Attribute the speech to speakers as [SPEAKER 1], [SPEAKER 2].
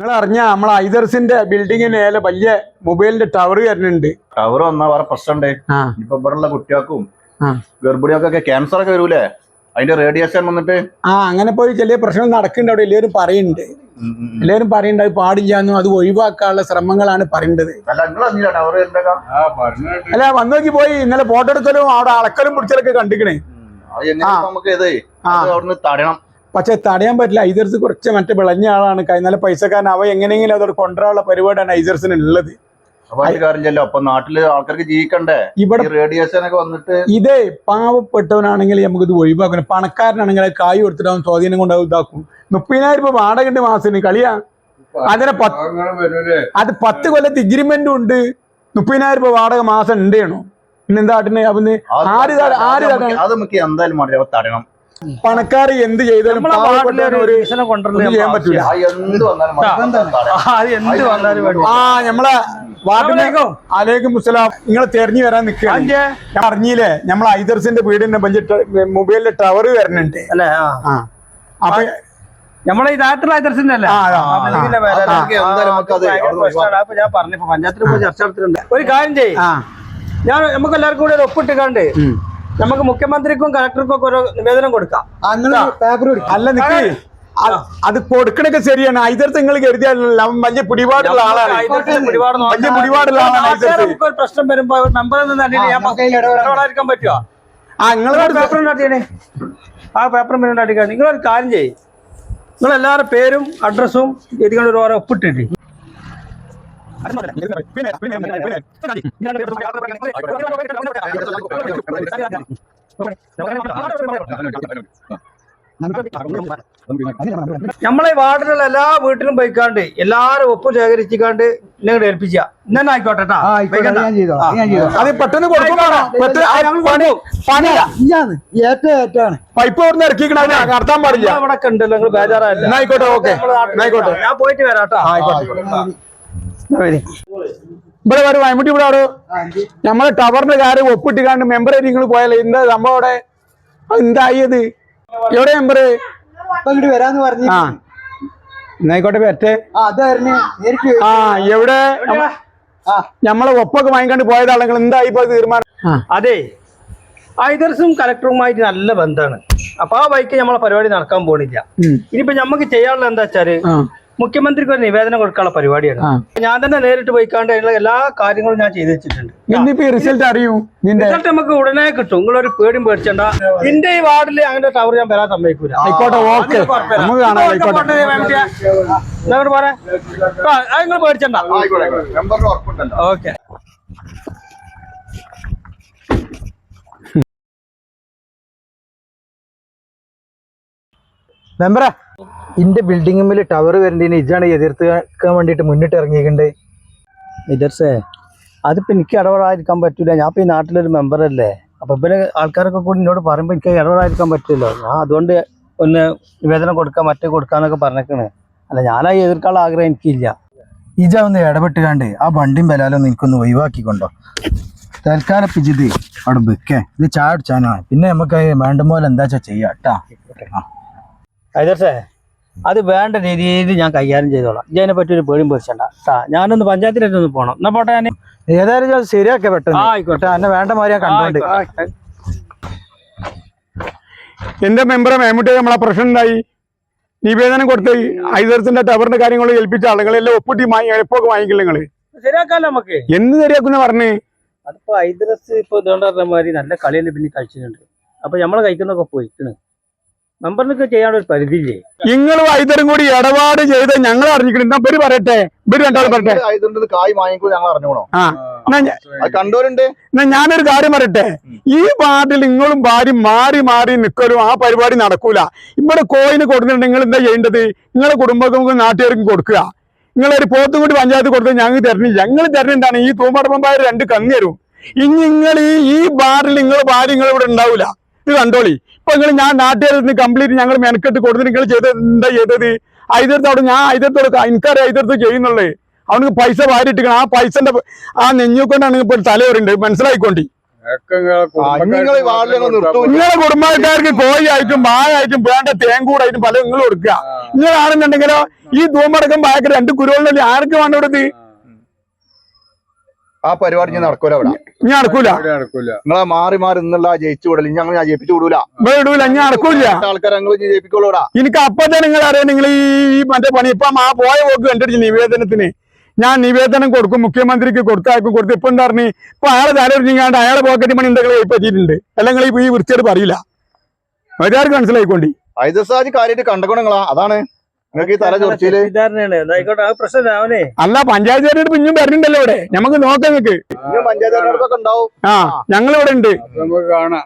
[SPEAKER 1] നിങ്ങൾ അറിഞ്ഞ നമ്മളെ ഐദർസിന്റെ ബിൽഡിങ്ങിന് ഏല വലിയ മൊബൈലിന്റെ ടവർ വരുന്നുണ്ട്.
[SPEAKER 2] ടവർ വന്നാ വേറെ പ്രശ്നമുണ്ട്. ഇപ്പൊ ഇവിടെയുള്ള കുട്ടികൾക്കും ഗർഭിണികൾക്കൊക്കെ ക്യാൻസർ ഒക്കെ വരൂലേ? അതിന്റെ റേഡിയേഷൻ വന്നിട്ട്?
[SPEAKER 1] ആ അങ്ങനെ പോയി ചെറിയ പ്രശ്നം നടക്കുന്നുണ്ട് അവിടെ. എല്ലാവരും പറയുന്നുണ്ട്. എല്ലാവരും പറയുന്നുണ്ട് അത് പാടില്ലാന്നും അത് ഒഴിവാക്കാനുള്ള ശ്രമങ്ങളാണ് പറയേണ്ടത്
[SPEAKER 2] അല്ല
[SPEAKER 1] വന്നു നോക്കി പോയി. ഇന്നലെ ഫോട്ടോ എടുക്കലും അവിടെ അളക്കലും പിടിച്ചലൊക്കെ കണ്ടിക്കണേ.
[SPEAKER 2] നമുക്ക് തടയണം?
[SPEAKER 1] പക്ഷെ തടയാൻ പറ്റില്ല. ഐദർസ് കുറച്ച് മറ്റേ വിളഞ്ഞ ആളാണ്. കഴിഞ്ഞാൽ പൈസക്കാരൻ. അവ എങ്ങനെയെങ്കിലും അതോട് കൊണ്ടുവരാനുള്ള പരിപാടിയാണ് ഐദർസിന് ഉള്ളത്.
[SPEAKER 2] അപ്പൊ അത് കാര്യമില്ലല്ലോ അപ്പൊ നാട്ടിൽ ആൾക്കാർക്ക് ജീവിക്കണ്ടേ?
[SPEAKER 1] ഇവിടെ
[SPEAKER 2] റേഡിയേഷൻ ഒക്കെ വന്നിട്ട്
[SPEAKER 1] ഇതേ പാവപ്പെട്ടവനാണെങ്കിൽ നമുക്കിത് ഒഴിവാക്കണം. പണക്കാരനാണെങ്കിൽ കായ് കൊടുത്തിട്ട് അവൻ സ്വാധീനം കൊണ്ട് ഇതാക്കും. മുപ്പതിനായിരം രൂപ വാടക ഉണ്ട് മാസത്തിന് കളിയാ? അതിനെ പത്ത് അത് പത്ത് കൊല്ലത്ത് എഗ്രിമെന്റും ഉണ്ട്. മുപ്പതിനായിരം രൂപ വാടക മാസം ഉണ്ടേണോ പിന്നെന്താട്ടിന് അവന് ആര് ആര്
[SPEAKER 2] അത്? നമുക്ക് എന്തായാലും തടയണം.
[SPEAKER 1] പണക്കാർ എന്ത് ചെയ്താലും ചെയ്യാൻ പറ്റൂല.
[SPEAKER 2] ആ എന്ത് വന്നാലും മതി.
[SPEAKER 3] ആ, എന്ത് വന്നാലും
[SPEAKER 1] ആ നമ്മളെ വാർഡിലെ
[SPEAKER 3] അസ്സലാമലൈക്കും.
[SPEAKER 1] അലേക്കും. മുസ്ലാം നിങ്ങൾ തെരഞ്ഞു വരാൻ നിൽക്കുകയാണ് ഞാൻ അറിഞ്ഞില്ലേ? നമ്മളെ ഐദർസിന്റെ വീടിന്റെ ബഞ്ച് മൊബൈലിലെ ടവർ വരണുണ്ട്.
[SPEAKER 3] അല്ലേ? ആ.
[SPEAKER 1] അപ്പൊ
[SPEAKER 3] നമ്മളെ ഈ നാട്ടിലെ ഐദർസിന്റെ അല്ലേ. അപ്പൊ ഞാൻ പറഞ്ഞു പഞ്ചായത്തിൽ പോയി ചർച്ച നടത്തിയിട്ടുണ്ട്. ഒരു കാര്യം ചെയ്യ.
[SPEAKER 1] ആ.
[SPEAKER 3] ഞാൻ നമുക്ക് എല്ലാവർക്കും കൂടെ ഒപ്പിട്ട്
[SPEAKER 1] ഉം.
[SPEAKER 3] നമുക്ക് മുഖ്യമന്ത്രിക്കും കളക്ടർക്കും ഒക്കെ ഒരു നിവേദനം കൊടുക്കാം.
[SPEAKER 1] അല്ല നിക്ക് അത് കൊടുക്കണൊക്കെ ശരിയാണ്. ഐതർത്ത് നിങ്ങൾ കരുതിയാലല്ല അവൻ വലിയ പിടിപാടുള്ള ആളാണ്. വലിയ പിടിപാടുള്ള ആളാണ്
[SPEAKER 3] ഒരു പ്രശ്നം വരുമ്പോ ഞാൻ ഇടപെടാതിരിക്കാൻ പറ്റുമോ
[SPEAKER 1] ആ നിങ്ങളോട്
[SPEAKER 3] പേപ്പർ ഉണ്ടാക്കിയേ ആ പേപ്പർ ഉണ്ടാക്കിയാൽ നിങ്ങളൊരു കാര്യം ചെയ്യ്. നിങ്ങൾ എല്ലാവരുടെ പേരും അഡ്രസ്സും ഇതികൊണ്ട് ഒരു ഓരോ ഒപ്പിട്ടിട്ട്. നമ്മളെ വാർഡിലുള്ള എല്ലാ വീട്ടിലും പോയിക്കാണ്ട് എല്ലാരും ഒപ്പ് ശേഖരിച്ചിക്കാണ്ട് നിങ്ങളുടെ ഏൽപ്പിച്ച ഇന്നെ ആയിക്കോട്ടെ.
[SPEAKER 1] അത് പെട്ടെന്ന് പൈപ്പ് ഓർന്ന് ഇറക്കിക്കണ നടത്താൻ പാടില്ല
[SPEAKER 3] ഇവിടെ ഉണ്ടല്ലോ നിങ്ങൾ
[SPEAKER 1] ആയിക്കോട്ടെ ഓക്കെ
[SPEAKER 3] ഞാൻ പോയിട്ട് വരാട്ടോ
[SPEAKER 1] ഇവിടെ വരും വയമുട്ടി ഇവിടെ ആടോ നമ്മളെ ടവറിന്റെ കാര്യം ഒപ്പിട്ടിക്കാണ്ട് മെമ്പർ നിങ്ങൾ പോയാലേ എന്താ സംഭവം അവിടെ? അത് എവിടെ മെമ്പർ
[SPEAKER 4] ഇങ്ങോട്ട് വരാന്ന് പറഞ്ഞു
[SPEAKER 1] ആ. എന്നായിക്കോട്ടെ പറ്റേ.
[SPEAKER 4] ആ
[SPEAKER 1] എവിടെ?
[SPEAKER 4] ഞമ്മളെ
[SPEAKER 1] നമ്മളെ ഒപ്പൊക്കെ വാങ്ങിക്കാണ്ട് പോയതാണ് നിങ്ങൾ എന്തായി ഇപ്പൊ തീരുമാനം?
[SPEAKER 3] അതെ. ഐദർസും കലക്ടറുമായിട്ട് നല്ല ബന്ധമാണ്. അപ്പൊ ആ ബൈക്ക് നമ്മളെ പരിപാടി നടക്കാൻ പോണില്ല. ഇനിയിപ്പോ നമുക്ക് ചെയ്യാനുള്ള എന്താ
[SPEAKER 1] വെച്ചാൽ
[SPEAKER 3] മുഖ്യമന്ത്രിക്ക് ഒരു നിവേദനം കൊടുക്കാനുള്ള പരിപാടിയാണ്. ഞാൻ തന്നെ നേരിട്ട് പോയിക്കാണ്ട് അതിനുള്ള എല്ലാ കാര്യങ്ങളും ഞാൻ ചെയ്തു വെച്ചിട്ടുണ്ട്.
[SPEAKER 1] റിസൾട്ട് അറിയൂ?
[SPEAKER 3] റിസൾട്ട് നമുക്ക് ഉടനെ കിട്ടും. നിങ്ങൾ ഒരു പേടിയും പേടിച്ചണ്ട. എന്റെ ഈ വാർഡിൽ അങ്ങനെ ടവർ ഞാൻ വരാൻ സമ്മതിക്കൂല. നിങ്ങൾ പേടിച്ചണ്ട. ഓക്കെ.
[SPEAKER 4] മെമ്പറ ഇന്റെ ബിൽഡിംഗിൽ ടവർ വരേണ്ടതിന് ഇജാണ് എതിർക്കാൻ വേണ്ടിട്ട് മുന്നിട്ട് ഇറങ്ങിയിട്ടുണ്ട്
[SPEAKER 3] ഇതർസേ അതിപ്പോ എനിക്ക് ഇടപെടാതിരിക്കാൻ പറ്റൂല. ഞാൻ ഇപ്പൊ ഈ നാട്ടിലൊരു മെമ്പർ അല്ലേ? അപ്പൊ പിന്നെ ആൾക്കാരൊക്കെ കൂടി എന്നോട് പറയുമ്പോ എനിക്ക് ഇടപെടാതിരിക്കാൻ പറ്റില്ലല്ലോ ഞാൻ അതുകൊണ്ട് ഒന്ന് നിവേദനം കൊടുക്കാൻ മറ്റേ കൊടുക്കാന്നൊക്കെ പറഞ്ഞേക്കണ്. അല്ല ഞാനായി എതിർക്കാനുള്ള ആഗ്രഹം എനിക്കില്ല.
[SPEAKER 4] ഇജ ഒന്ന് ഇടപെട്ടുകാണ്ട് ആ വണ്ടിയും ബലാലൊന്നും എനിക്കൊന്ന് ഒഴിവാക്കിക്കൊണ്ടോ. തൽക്കാലം പിജിത് അവിടെ വെക്കേ. ഇത് ചായ അടിച്ചാനാണ് പിന്നെ നമുക്ക് വേണ്ട പോലെ എന്താ വെച്ചാ ചെയ്യാം കേട്ടാ
[SPEAKER 3] ഇതർസേ അത് വേണ്ട രീതിയിൽ ഞാൻ കൈകാര്യം ചെയ്തോളാം. ഇതിനെ പറ്റി ഒരു പേടിയും പേടിച്ചണ്ട. കേട്ടാ ഞാനൊന്ന് പഞ്ചായത്തിലേക്ക് ഒന്ന് പോകണം എന്നാ പോട്ടെ ഞാൻ
[SPEAKER 4] ഏതായാലും ശരിയാക്കിയ ശരിയാക്കേ പെട്ടെന്ന്
[SPEAKER 3] ആയിക്കോട്ടെ.
[SPEAKER 4] കേട്ടാ എന്നെ വേണ്ട മാതിരി ഞാൻ കണ്ടോണ്ട്.
[SPEAKER 1] എന്റെ മെമ്പറെ മേമുട്ടി നമ്മളെ പ്രശ്നം ഉണ്ടായി നിവേദനം കൊടുത്ത് ഐദർസിന്റെ ടവറിന്റെ കാര്യങ്ങൾ ഏൽപ്പിച്ച ആളുകളെല്ലാം ഒപ്പിട്ടി എപ്പോഴൊക്കെ വാങ്ങിക്കില്ല നിങ്ങൾ?
[SPEAKER 3] ശരിയാക്കാലോ നമുക്ക്
[SPEAKER 1] എന്ന് ശരിയാക്കുന്ന പറഞ്ഞേ?
[SPEAKER 3] അതിപ്പോ ഹൈദർസ് ഇപ്പൊ ഇതുകൊണ്ട് പറഞ്ഞ മാതിരി നല്ല കളിയല്ലേ പിന്നെ കഴിച്ചിട്ടുണ്ട് അപ്പൊ നമ്മളെ കഴിക്കുന്നൊക്കെ പോയിക്കണ്. മെമ്പറിനൊക്കെ ചെയ്യാനുള്ള ഒരു പരിധിയില്ലേ?
[SPEAKER 1] നിങ്ങൾ ഐതരും കൂടി ഇടപാട് ചെയ്ത് ഞങ്ങൾ അറിഞ്ഞിക്കണം എന്നാ ഇവർ പറയട്ടെ? ഇവർ രണ്ടാളും പറയട്ടെ?
[SPEAKER 2] ഇതിന്റെ കായ് വാങ്ങിക്കൂ ഞങ്ങൾ
[SPEAKER 1] ആ.
[SPEAKER 2] കണ്ടോരുണ്ട്
[SPEAKER 1] എന്നാ ഞാനൊരു കാര്യം പറയട്ടെ? ഈ വാർഡിൽ നിങ്ങളും ഭാര്യ മാറി മാറി നിൽക്കലും ആ പരിപാടി നടക്കൂല. ഇവിടെ കോയിന് കൊടുക്കുന്നുണ്ട് നിങ്ങൾ എന്താ ചെയ്യേണ്ടത്? നിങ്ങളെ കുടുംബക്കും നാട്ടുകാർക്കും കൊടുക്കുക. നിങ്ങളൊരു പോത്തുംകുടി പഞ്ചായത്ത് കൊടുത്ത് ഞങ്ങൾ തരണില്ല. ഞങ്ങൾ തരണെന്താണ് ഈ തൂമ്പടമ്പമ്പായ രണ്ട് കങ്ങരും ഇനി നിങ്ങൾ ഈ ഈ ബാറിൽ നിങ്ങൾ ഭാര്യ നിങ്ങൾ ഇവിടെ ഉണ്ടാവില്ല ഇത് കണ്ടോളി. ഇപ്പൊ നിങ്ങൾ ഞാൻ നാട്ടുകാരിൽ നിന്ന് കംപ്ലീറ്റ് ഞങ്ങൾ മെനക്കെട്ട് കൊടുത്തിട്ട് നിങ്ങൾ ചെയ്തത് എന്താ ചെയ്തത്? ഐതരത്തോട് ഞാൻ ഐതരത്തോട് എനിക്കറിയാം ഐതരത്ത് ചെയ്യുന്നുള്ളേ. അവനക്ക് പൈസ വാരിട്ടിക്കണം ആ പൈസന്റെ ആ നെഞ്ഞുകൊണ്ടാണ് ഇപ്പൊ തലവരുണ്ട് മനസ്സിലായിക്കൊണ്ടി?
[SPEAKER 2] നിങ്ങളെ കുടുംബക്കാർക്ക് കോഴി ആയിട്ടും നിർത്തൂ
[SPEAKER 1] ആയിട്ടും വേണ്ട തേങ്കൂടായിട്ടും പല നിങ്ങൾ കൊടുക്കുക നിങ്ങളാണെന്നുണ്ടെങ്കിലോ ഈ ധൂമടക്കം ബാക്ക് രണ്ട് കുരുവല്ലേ ആർക്ക് വേണ്ട കൊടുത്ത്
[SPEAKER 2] ആ പരിപാടി ഞാൻ നടക്കൂല അവിടെ.
[SPEAKER 1] ഞാൻ നടക്കൂല.
[SPEAKER 2] നിങ്ങളെ മാറി മാറി നിന്നുള്ള ജയിച്ചു വിടല ഞങ്ങൾ ഞാൻ ജയിപ്പിച്ചു വിടൂല.
[SPEAKER 1] വിടൂല ഞാൻ നടക്കൂല
[SPEAKER 2] ഞങ്ങൾ ജയിപ്പിക്കോളൂടാ
[SPEAKER 1] എനിക്ക് അപ്പത്തെ നിങ്ങൾ അറിയാം നിങ്ങൾ ഈ മറ്റേ പണി. ഇപ്പം ആ പോയ പോക്ക് കണ്ടിട്ട് നിവേദനത്തിന്? ഞാൻ നിവേദനം കൊടുക്കും മുഖ്യമന്ത്രിക്ക് കൊടുത്താക്കും കൊടുത്ത് ഇപ്പൊ എന്താ പറഞ്ഞു? ഇപ്പൊ അയാളെ തലൊരിഞ്ഞാണ്ട് അയാളെ പോക്കറ്റ് മണി എന്തെങ്കിലും പറ്റിയിട്ടുണ്ട് അല്ലെങ്കിൽ ഈ വൃത്തിയോട് പറയില്ല. മര്യാദയ്ക്ക് മനസ്സിലായിക്കോണ്ടി.
[SPEAKER 2] ഐദസാജ് കാര്യമായിട്ട് കണ്ടക്കണങ്ങളാ അതാണ്. നിങ്ങൾക്ക് ഈ തല
[SPEAKER 3] ചൊറിച്ചിൽ? ആ പ്രശ്നം അവനെ.
[SPEAKER 1] അല്ല പഞ്ചായത്ത് തെരഞ്ഞെടുപ്പ് പിന്നും വരുന്നുണ്ടല്ലോ ഇവിടെ. നമുക്ക് നോക്കാം നിങ്ങക്ക്
[SPEAKER 2] പഞ്ചായത്ത് തെരഞ്ഞെടുപ്പൊക്കെ ഉണ്ടാവും.
[SPEAKER 1] ആ ഞങ്ങളിവിടെ ഉണ്ട്.
[SPEAKER 5] നമുക്ക് കാണാം.